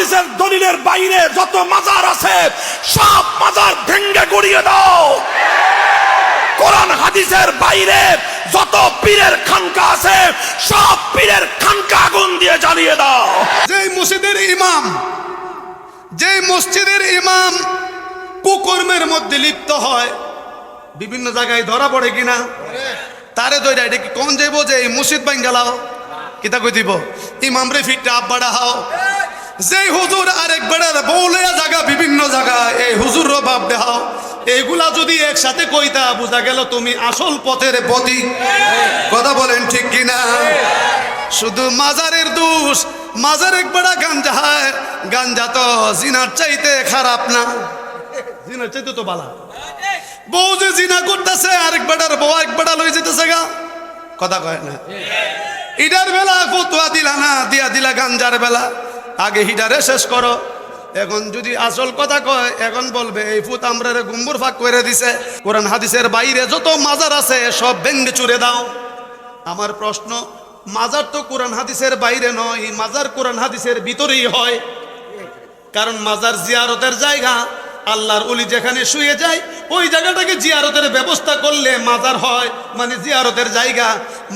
হাদিসের দলিলের বাইরে যত মাজার আছে, সব মাজার ভেঙ্গে গড়িয়ে দাও। কোরআন হাদিসের বাইরে যত পীরের খানকা আছে, সব পীরের খানকা আগুন দিয়ে জ্বালিয়ে দাও। যেই মসজিদের ইমাম, যেই মসজিদের ইমাম কুকর্মের মধ্যে লিপ্ত হয়, বিভিন্ন জায়গায় ধরা পড়ে কিনা, তারে দইরা এটা কি কোন যাইব যে এই মসজিদ বাইন গেলাও কিতা কই দিব ইমাম রে ফিটটা আব্বাডা হাও। যেই হুজুর আরেক বেড়ার বৌলে জায়গা বিভিন্ন জায়গা এই হুজুর বাপ দেহাও। এইগুলা যদি একসাথে কইতা বোঝা গেল তুমি আসল পথের পথি। কথা বলেন ঠিক কিনা? শুধু মাজারের দোষ মাজার এক বেড়া গাঞ্জা হয়। গাঞ্জা তো জিনার চাইতে খারাপ না। জিনার চাইতে তো বালা। বউ যে জিনা করতেছে আরেক বেটার বউ এক বেটা লই যেতেছে গা। কথা কয় না? ইডার বেলা ফতুয়া দিলা না দিয়া দিলা গাঞ্জার বেলা। আগে হিডারে শেষ করো। এখন যদি আসল কথা কয়, এখন বলবে, এই ফুত আমরা গুম্বুর ফাঁক করে দিছে। কোরআন হাদিসের বাইরে যত মাজার আছে, সব ভেঙ্গে চুরে দাও। আমার প্রশ্ন, মাজার তো কোরআন হাদিসের বাইরে নয়, মাজার কোরআন হাদিসের ভিতরেই হয়। কারণ মাজার জিয়ারতের জায়গা, আল্লাহর অলি যেখানে শুয়ে যায়, ওই জায়গাটাকে জিয়ারতের ব্যবস্থা করলে মাজার হয়। মানে জিয়ারতের জায়গা,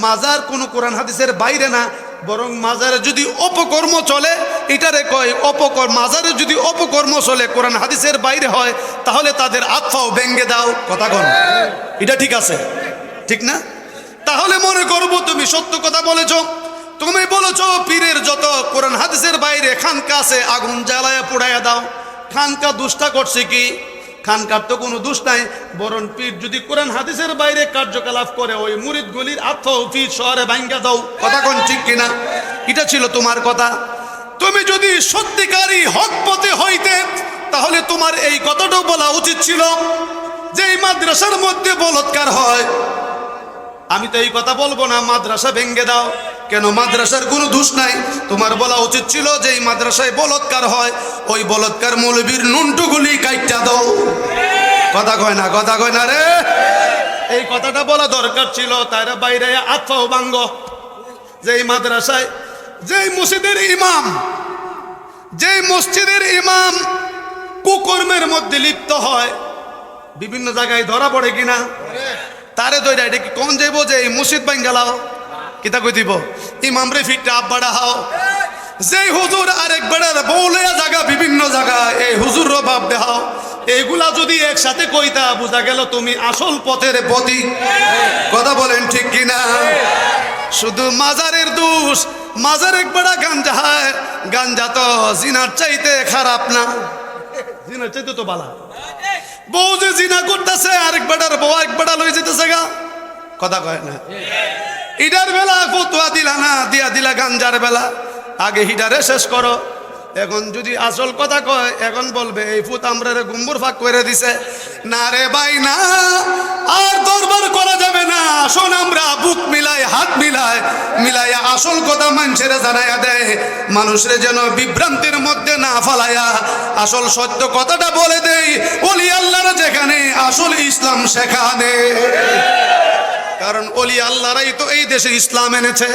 মাজার কোনো কোরআন হাদিসের বাইরে না বরং মাজারে যদি অপকর্ম চলে, এটারে কয় অপকর্ম মাজারে যদি অপকর্ম চলে, কোরআন হাদিসের বাইরে হয়, তাহলে তাদের আত্মাও ভেঙ্গে দাও। কথা কন। এটা ঠিক আছে? ঠিক না? তাহলে মনে করব তুমি সত্য কথা বলেছ। তুমি বলেছ, পীরের যত কোরআন হাদিসের বাইরে খানকা আছে, আগুন জ্বালায়া পোড়াইয়া দাও। খানকা দুষ্টা করছে কি? খানকার তো কোনো দোষ নাই, বরং পীর যদি কোরআন হাদিসের বাইরে কার্যকলাপ করে, ওই মুরিদ গলির আত্ম পীর শহরে ভাঙ্গা দাও। কথা কোন ঠিক কিনা? এটা ছিল তোমার কথা। তুমি যদি সত্যিকারই হক পথে হইতে, তাহলে তোমার এই কথাটাও বলা উচিত ছিল, যে এই মাদ্রাসার মধ্যে বলৎকার হয়। আমি তো এই কথা বলব না, মাদ্রাসা ভেঙ্গে দাও। কেন, মাদ্রাসার কোনো দোষ নাই। তোমার বলা উচিত ছিল যে এই মাদ্রাসায় বলৎকার হয়, ওই বলৎকার মৌলবীর নুনটুগুলি কাইটা দাও। কথা কয় না, কথা কয় না রে। এই কথাটা বলা দরকার ছিল তার বাইরে আত্মাও বাঙ্গ যে মাদ্রাসায়, যেই মসজিদের ইমাম, যেই মসজিদের ইমাম কুকর্মের মধ্যে লিপ্ত হয়, বিভিন্ন জায়গায় ধরা পড়ে কিনা, তারে দইরা এটা কি কোন যাইব যে এই মসজিদ গেলাও কিতা কই দিব? ইমাম রে ফিটটা আব্বাডা হাও। যেই হুজুর আরেক বেড়ার বৌলে জায়গা বিভিন্ন জায়গা এই হুজুর বাপ দেহাও এইগুলা যদি একসাথে কইতা বোঝা গেল তুমি আসল পথের পথি। কথা বলেন ঠিক কিনা? শুধু মাজারের দোষ, মাজার এক বেড়া গাঞ্জা হয়। গাঞ্জা তো জিনার চাইতে খারাপ না। জিনার চাইতে তো বালা। বউ যে জিনা করতেছে আরেক বেটার বউ এক বেটা লই যেতেছে গা। কথা কয় না। ইডার বেলা ফতুয়া দিলা না, দিয়া দিলা গাঞ্জার বেলা। আগে হিডারে শেষ করো। এখন যদি আসল কথা কয়, এখন বলবে, এই ফুত আমরা গুম্বুর ফাঁক করে দিছে। না রে ভাই, না। আর দরবার করা যাবে না। আসল আমরা, বুক মিলাই, হাত মিলাই, মিলাইয়া আসল কথা মানুষের জানাইয়া দেয়। মানুষের যেন বিভ্রান্তির মধ্যে না ফালাইয়া আসল সত্য কথাটা বলে দেই ওলি আল্লাহর যেখানে, আসল ইসলাম সেখানে। কারণ ওলি আল্লাহরাই তো এই দেশে ইসলাম এনেছে।